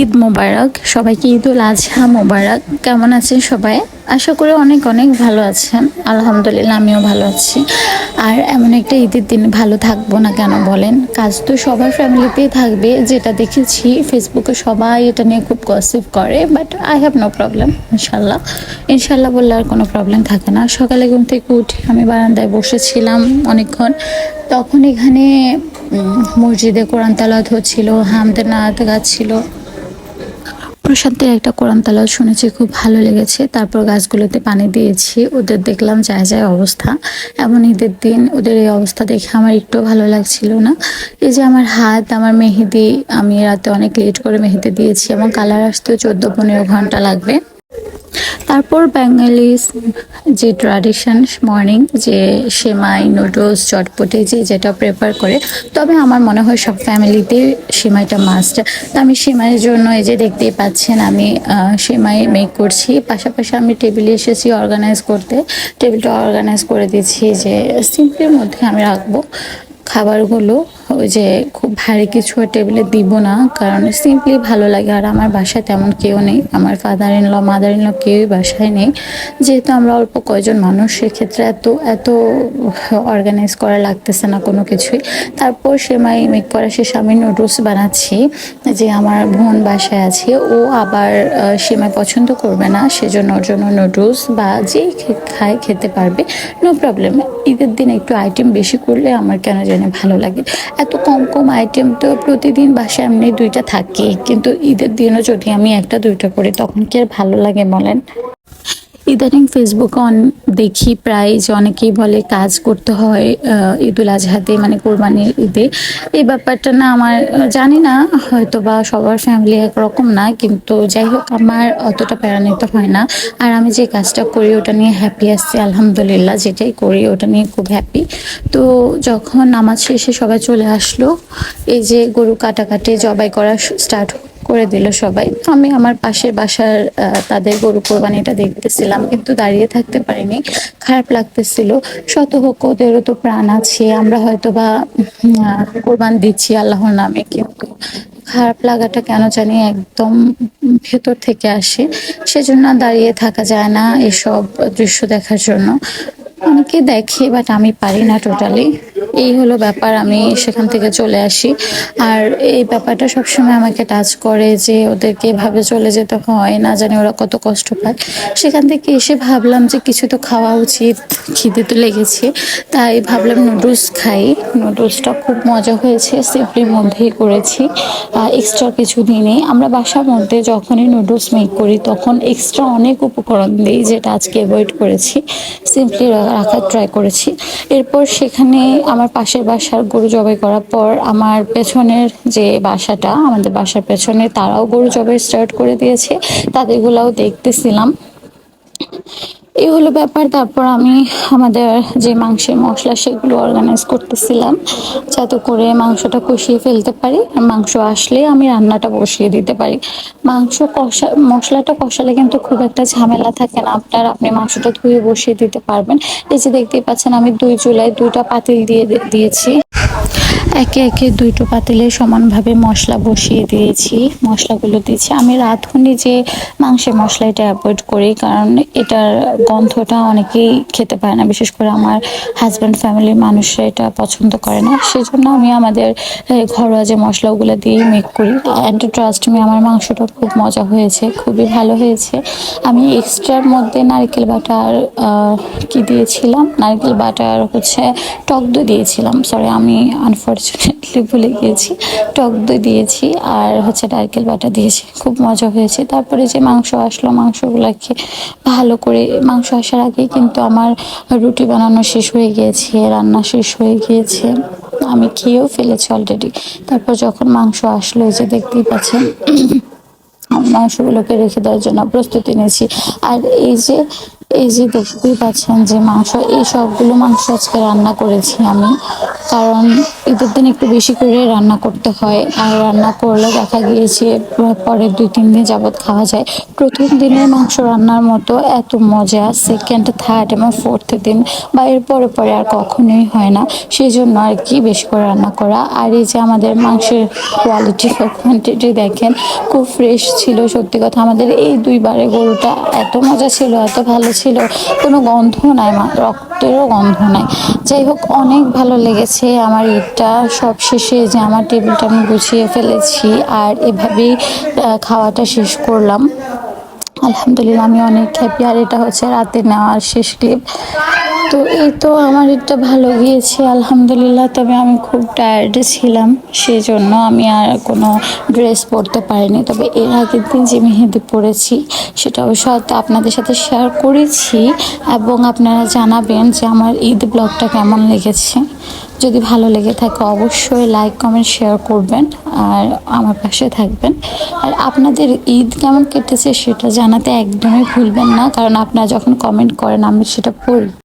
ঈদ মোবারক, সবাইকে ঈদ উল আজহা মোবারক। কেমন আছেন সবাই? আশা করি অনেক অনেক ভালো আছেন। আলহামদুলিল্লাহ, আমিও ভালো আছি। আর এমন একটা ঈদের দিন ভালো থাকব না কেন বলেন? কাজ তো সবার ফ্যামিলিতেই থাকবে। যেটা দেখেছি ফেসবুকে সবাই এটা নিয়ে খুব গসিপ করে but I have no problem ইনশাল্লাহ। ইনশাল্লাহ বললে আর কোনো প্রবলেম থাকে না। সকালে ঘুম থেকে উঠে আমি বারান্দায় বসেছিলাম অনেকক্ষণ। তখন এখানে মসজিদে কোরআন তালাত হচ্ছিল হামদের নাত গাচ্ছিল। প্রশান্তের একটা কোরআন তালাও শুনেছি, খুব ভালো লেগেছে। তারপর গাছগুলোতে পানি দিয়েছি, ওদের দেখলাম যায় যায় অবস্থা। এমন ঈদের দিন ওদের এই অবস্থা দেখে আমার একটু ভালো লাগছিল না। এই যে আমার হাত, আমার মেহেদি, আমি রাতে অনেক লেট করে মেহেদি দিয়েছি এবং কালার আসতেও চোদ্দ পনেরো ঘণ্টা লাগবে। তারপর বাঙালি যে ট্র্যাডিশন মর্নিং যে সেমাই নুডলস চটপটে, যে যেটা প্রেফার করে, তবে আমার মনে হয় সব ফ্যামিলিতে সেমাইটা মাস্ট তো আমি সেমাইয়ের জন্য এই যে দেখতেই পাচ্ছেন, আমি সেমাই মেক করছি। পাশাপাশি আমি টেবিলে এসেছি অর্গানাইজ করতে। টেবিলটা অর্গানাইজ করে দিচ্ছি যে সিম্পলের মধ্যে আমি রাখব। খাবারগুলো ওই যে খুব ভারী কিছু টেবিলে দিব না কারণ সিম্পলি ভালো লাগে। আর আমার বাসায় তেমন কেউ নেই। আমার father in law mother in law কেউই বাসায় নেই। যেহেতু আমরা অল্প কয়জন মানুষ সেক্ষেত্রে এত এত অর্গানাইজ করা লাগতেছে না কোনো কিছুই। তারপর সেমাই মেক করা শেষে আমি নুডলস বানাচ্ছি। যে আমার বোন বাসায় আছে ও আবার আহ, সেমাই পছন্দ করবে না সেজন্য ওর জন্য নুডলস বা যে খে- খায় খেতে পারবে। নো প্রবলেম ঈদের দিন একটু আইটেম বেশি করলে আমার কেন জানি ভালো লাগে। কম কম আইটেম তো প্রতিদিন বাসায় এমনি দুইটা থাকে। কিন্তু ঈদের দিনও যদি আমি একটা দুইটা করি, তখন কি আর ভালো লাগে বলেন? ইদানিং ফেসবুক অন দেখি প্রায় যে অনেকেই বলে কাজ করতে হয় ঈদুল আজহাতে মানে কোরবানির ঈদে। এই ব্যাপারটা না আমার, জানি না হয়তো বা সবার ফ্যামিলি একরকম না, কিন্তু যাই হোক আমার অতটা প্যারা নিতে হয় না। আর আমি যে কাজটা করি ওটা নিয়ে হ্যাপি আসছি আলহামদুলিল্লাহ, যেটাই করি ওটা নিয়ে খুব হ্যাপি তো যখন নামাজ শেষে সবাই চলে আসলো, এই যে গরু কাটাকাটি, জবাই করা স্টার্ট করে দিল সবাই। আমি আমার পাশের বাসার তাদের গরু কোরবানিটা দেখতেছিলাম, কিন্তু দাঁড়িয়ে থাকতে পারিনি। খারাপ লাগতেছিল। শত হোক ওদেরও তো প্রাণ আছে, আমরা হয়তো বা কোরবান দিচ্ছি আল্লাহর নামে, কিন্তু খারাপ লাগাটা কেন জানি একদম ভেতর থেকে আসে। সেজন্য দাঁড়িয়ে থাকা যায় না এসব দৃশ্য দেখার জন্য। অনেকে দেখে বাট আমি পারি না টোটালি এই হলো ব্যাপার, আমি সেখান থেকে চলে আসি। আর এই ব্যাপারটা সবসময় আমাকে টাচ করে যে ওদেরকে এভাবে চলে যেতে হয়, না জানি ওরা কত কষ্ট পায়। সেখান থেকে এসে ভাবলাম যে কিছু তো খাওয়া উচিত, খিদে তো লেগেছে। তাই ভাবলাম নুডলস খাই। নুডলসটা খুব মজা হয়েছে সিম্পলির মধ্যেই করেছি। এক্সট্রা কিছু দিনে আমরা বাসার মধ্যে যখনই নুডলস মেক করি, তখন এক্সট্রা অনেক উপকরণ দিই, যেটা আজকে অ্যাভয়েড করেছি। সিম্পলি রাখার ট্রাই করেছি। এরপর সেখানে আমার পাশের বাসার গরু জবাই করার পর আমার পেছনের যে বাসাটা, আমাদের বাসার পেছনে তারাও গরু জবাই স্টার্ট করে দিয়েছে। তাদেরগুলাও দেখতেছিলাম। এই হলো ব্যাপার। তারপর আমি আমাদের যে মাংসের মশলা সেগুলো অর্গানাইজ করতেছিলাম, যাতে করে মাংসটা কষিয়ে ফেলতে পারি। আর মাংস আসলে আমি রান্নাটা বসিয়ে দিতে পারি। মাংস কষা, মশলাটা কষালে কিন্তু খুব একটা ঝামেলা থাকে না। আপনার আপনি মাংসটা ধুয়ে বসিয়ে দিতে পারবেন। এই যে দেখতেই পাচ্ছেন, আমি দুই জুলাই দুইটা পাতিল দিয়ে দিয়েছি। একে একে দুইটো পাতিলে সমানভাবে মশলা বসিয়ে দিয়েছি। মশলাগুলো দিয়েছি। আমি রাঁধুনি যে মাংসের মশলা এটা অ্যাভয়েড করি, কারণ এটার গন্ধটা অনেকেই খেতে পারে না। বিশেষ করে আমার হাজব্যান্ড ফ্যামিলির মানুষরা এটা পছন্দ করে না। সেজন্য আমি আমাদের ঘরোয়া যে মশলাগুলো দিয়েই মেক করি। অ্যান্ড ট্রাস্ট মি আমার মাংসটা খুব মজা হয়েছে, খুবই ভালো হয়েছে। আমি এক্সট্রার মধ্যে নারকেল বাটার কি দিয়েছিলাম? নারকেল বাটার হচ্ছে টক দই দিয়েছিলাম। সরি আমি আনফর্চুনেটলি ভুলে গিয়েছি। টক দই দিয়েছি আর হচ্ছে নারকেল বাটা দিয়েছি। খুব মজা হয়েছে। তারপরে যে মাংস আসলো, মাংসগুলোকে ভালো করে, মাংস আসার আগেই কিন্তু আমার রুটি বানানো শেষ হয়ে গিয়েছে, রান্না শেষ হয়ে গিয়েছে। আমি খেয়েও ফেলেছি অলরেডি তারপর যখন মাংস আসলো যে দেখতেই পাচ্ছেন, মাংসগুলোকে রেখে দেওয়ার জন্য প্রস্তুতি নিয়েছি। আর এই যে এই যে দেখতেই পাচ্ছেন যে মাংস, এই সবগুলো মাংস আজকে রান্না করেছি আমি। কারণ ঈদের দিন একটু বেশি করে রান্না করতে হয়। আর রান্না করলে দেখা গিয়েছে, পরের দুই, তিন দিন যাবৎ খাওয়া যায়। প্রথম দিনের মাংস রান্নার মতো এত মজা সেকেন্ড থার্ড এবং ফোর্থ দিন বা এর পরে পরে আর কখনোই হয় না। সেই জন্য আর কি বেশি করে রান্না করা। আর এই যে আমাদের মাংসের কোয়ালিটি কোয়ান্টিটি দেখেন, খুব ফ্রেশ ছিল। সত্যি কথা আমাদের এই দুইবারে গরুটা এত মজা ছিল, এত ভালো ছিল। কোনো গন্ধ নাই, মা- রক্তেরও গন্ধ নাই। যাই হোক, অনেক ভালো লেগেছে আমার ঈদটা। সব শেষে যে আমার টেবিলটা আমি গুছিয়ে ফেলেছি আর এভাবেই খাওয়াটা শেষ করলাম। আলহামদুলিল্লাহ, আমি অনেক হ্যাপি আর এটা হচ্ছে রাতে নেওয়ার শেষ ক্লিপ তো এই তো আমার এটা ভালো গিয়েছে, আলহামদুলিল্লাহ। তবে আমি খুব টায়ার্ডে ছিলাম সেই জন্য আমি আর কোনো ড্রেস পরতে পারিনি। তবে এর আগের দিন যে মেহেদি পরেছি, সেটা অবশ্য হয়তো আপনাদের সাথে শেয়ার করেছি এবং আপনারা জানাবেন যে আমার ঈদ ব্লগটা কেমন লেগেছে। যদি ভালো লেগে থাকে অবশ্যই লাইক কমেন্ট শেয়ার করবেন আর আমার পাশে থাকবেন। আর আপনাদের ঈদ কেমন কেটেছে সেটা জানাতে একদমই ভুলবেন না, কারণ আপনারা যখন কমেন্ট করেন, আমি সেটা পড়ি।